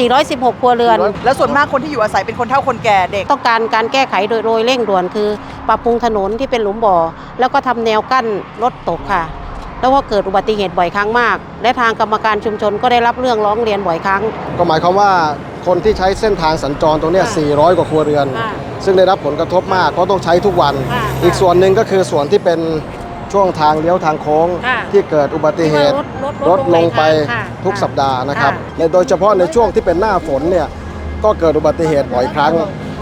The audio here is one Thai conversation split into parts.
416 ครัวเรือน แล้วส่วนมากคนที่อยู่อาศัยเป็นคนเฒ่าคนแก่เด็ก ต้องการการแก้ไขโดยโดยเร่งด่วนคือ ปรับปรุงถนนที่เป็นหลุมบ่อ แล้วก็ทำแนวกั้นรถตกค่ะ แล้วก็เกิดอุบัติเหตุบ่อยครั้งมาก และทางกรรมการชุมชนก็ได้รับเรื่องร้องเรียนบ่อยครั้ง ก็หมายความว่าคนที่ใช้เส้นทางสัญจรตรงเนี้ยค่ะ400 กว่าครัวเรือนค่ะซึ่งได้รับผลกระทบมากเพราะต้องใช้ทุกวันค่ะอีกส่วนหนึ่งก็คือส่วนที่เป็น ช่วงทางเลี้ยวทางโค้งค่ะที่เกิดอุบัติเหตุที่ว่ารถรถลงไปค่ะทุกสัปดาห์นะครับค่ะในโดยเฉพาะในช่วงที่เป็นหน้าฝนเนี่ยก็เกิดอุบัติเหตุบ่อยครั้ง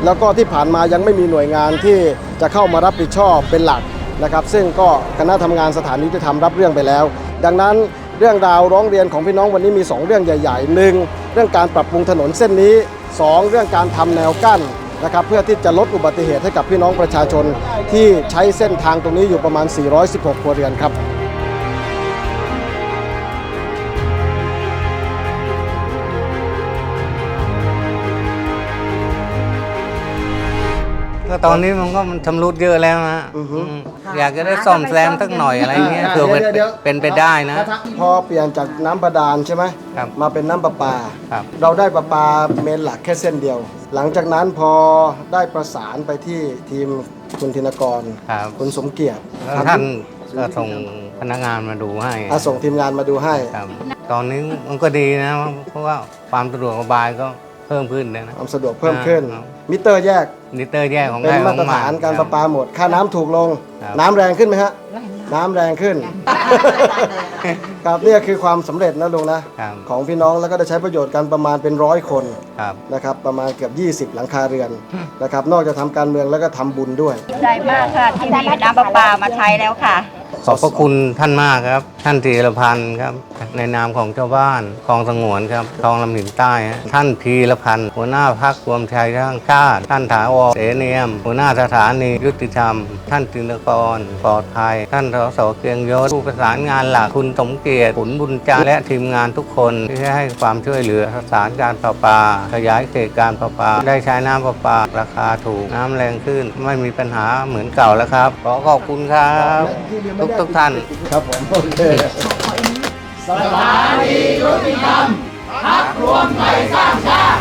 แล้วก็ที่ผ่านมายังไม่มีหน่วยงานที่จะเข้ามารับผิดชอบเป็นหลักนะครับ ซึ่งก็คณะทำงานสถานยุติธรรมรับเรื่องไปแล้ว ดังนั้นเรื่องราวร้องเรียนของพี่น้องวันนี้มี2เรื่องใหญ่ๆหนึ่งเรื่องการปรับปรุงถนนเส้นนี้2เรื่องการทำแนวกั้น นะครับเพื่อที่จะลดอุบัติเหตุให้กับพี่น้องประชาชนที่ใช้เส้นทางตรงนี้อยู่ประมาณ 416 ครัวเรือนครับ ก็ตอนนี้มันก็มันชำรุดเยอะแล้วนะอือฮึ อืมอยากจะได้ซ่อมแซมสักหน่อยอะไรเงี้ยเผื่อมันดี๋ยวเป็นไปได้นะ พอเปลี่ยนจากน้ำประดานใช่ไหมครับมาเป็นน้ำประปา ครับ เราได้ประปาเมนหลักแค่เส้นเดียว หลังจากนั้นพอได้ประสานไปที่ทีมคุณธินกรครับคุณสมเกียรติแล้วท่านก็ส่งพนักงานมาดูให้อาส่งทีมงานมาดูให้ ครับตอนนี้มันก็ดีนะ เพราะว่าความสะดวกสบายก็ เพิ่มขึ้นนะ ความสะดวกเพิ่มขึ้น ครับ มิเตอร์แยกมิเตอร์แยกของเป็นใครขมาองตรมัฐานการประปาหมด ค่าน้ำถูกลง ครับ น้ำแรงขึ้นไหมฮะน้ำแรงขึ้น ครับนี่คือความสำเร็จนะลุงนะ ครับของพี่น้องแล้วก็ได้ใช้ประโยชน์กันประมาณเป็นร้อยคนครับ นะครับ ประมาณเกือบ 20 หลังคาเรือนนะครับ นอกจากทำการเมืองแล้วก็ทำบุญด้วยดีใจมากค่ะที่มีน้ำประปามาใช้แล้วค่ะ ขอบพระคุณท่านมากครับ ท่านธีรพันธ์ครับ ในนามของชาบ้านคลองสงวนครับคลองลำหินใต้ฮะท่านพีรพันธ์หัวหน้าพักรวมไทยทั้งชาติท่านถาวรเสเนียม หัวหน้าสถานียุติธรรม ท่านจินกรปลอดภัย ท่านสสเกียงยศผู้ประสานงานหลักคุณสมเกียรติขุนบุญจันทร์และทีมงานทุกคนที่ให้ความช่วยเหลือประสานการประปา ขยายเขตการประปา ได้ใช้น้ำประปา ราคาถูกน้ำแรงขึ้น ไม่มีปัญหาเหมือนเก่าแล้วครับขอขอบคุณครับทุกทุกท่าน ครับผมโอเคสถานียุติธรรมพักรวมไทยสร้างชาติ